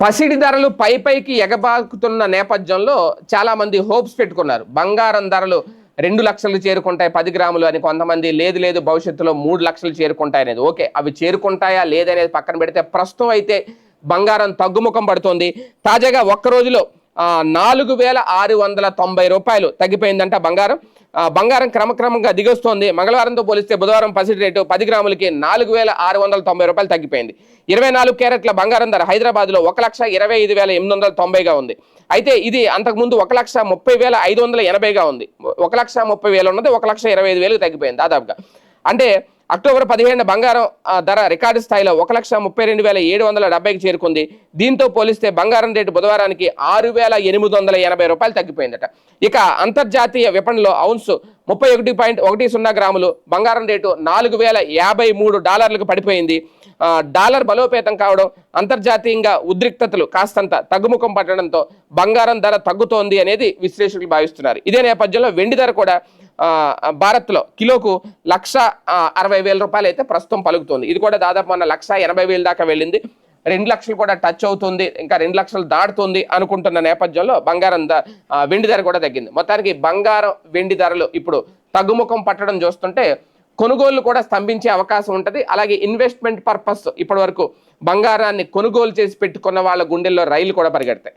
పసిడి ధరలు పై పైకి ఎగబాకుతున్న నేపథ్యంలో చాలామంది హోప్స్ పెట్టుకున్నారు. బంగారం ధరలు రెండు లక్షలు చేరుకుంటాయి పది గ్రాములు అని కొంతమంది లేదు లేదు భవిష్యత్తులో మూడు లక్షలు చేరుకుంటాయి అనేది ఓకే అవి చేరుకుంటాయా లేదనేది పక్కన పెడితే ప్రస్తుతం అయితే బంగారం తగ్గుముఖం పడుతోంది. తాజాగా ఒక్క రోజులో నాలుగు వేల ఆరు వందల తొంభై రూపాయలు తగ్గిపోయిందంట బంగారం. బంగారం క్రమక్రమంగా దిగొస్తోంది. మంగళవారంతో పోలిస్తే బుధవారం పసిడి రేటు పది గ్రాములకి నాలుగు వేల ఆరు వందల తొంభై రూపాయలు తగ్గిపోయింది. ఇరవై నాలుగు క్యారెట్ల బంగారం ధర హైదరాబాద్లో ఒక లక్ష ఇరవై ఐదు వేల ఎనిమిది వందల తొంభైగా ఉంది. అయితే ఇది అంతకుముందు ఒక లక్ష ముప్పై వేల ఐదు వందల ఎనభైగా ఉంది. ఒక లక్ష ముప్పై వేలు ఉన్నది ఒక లక్ష ఇరవై ఐదు వేలు తగ్గిపోయింది దాదాపుగా. అంటే అక్టోబర్ పదిహేను బంగారం ధర రికార్డు స్థాయిలో ఒక లక్ష ముప్పై రెండు వేల ఏడు వందల డెబ్బైకి చేరుకుంది. దీంతో పోలిస్తే బంగారం రేటు బుధవారానికి ఆరు వేల ఎనిమిది వందల ఎనభై రూపాయలు తగ్గిపోయిందట. ఇక అంతర్జాతీయ విపణిలో ఔన్స్ ముప్పై ఒకటి పాయింట్ ఒకటి సున్నా గ్రాములు. బంగారం రేటు నాలుగు వేల యాభై మూడు డాలర్లకు పడిపోయింది. డాలర్ బలోపేతం కావడం అంతర్జాతీయంగా ఉద్రిక్తతలు కాస్తంత తగ్గుముఖం పట్టడంతో బంగారం ధర తగ్గుతోంది అనేది విశ్లేషకులు భావిస్తున్నారు. ఇదే నేపథ్యంలో వెండి ధర కూడా భారత్లో కిలోకు లక్ష అరవై వేల రూపాయలు అయితే ప్రస్తుతం పలుకుతుంది. ఇది కూడా దాదాపు మన లక్ష ఎనభై వేల దాకా వెళ్ళింది. రెండు లక్షలు కూడా టచ్ అవుతుంది ఇంకా రెండు లక్షలు దాడుతుంది అనుకుంటున్న నేపథ్యంలో బంగారం వెండి ధర కూడా తగ్గింది. మొత్తానికి బంగారం వెండి ధరలు ఇప్పుడు తగ్గుముఖం పట్టడం చూస్తుంటే కొనుగోళ్ళు కూడా స్తంభించే అవకాశం ఉంటుంది. అలాగే ఇన్వెస్ట్మెంట్ పర్పస్ ఇప్పటి వరకు బంగారాన్ని కొనుగోలు చేసి పెట్టుకున్న వాళ్ళ గుండెల్లో రైలు కూడా పరిగెడతాయి.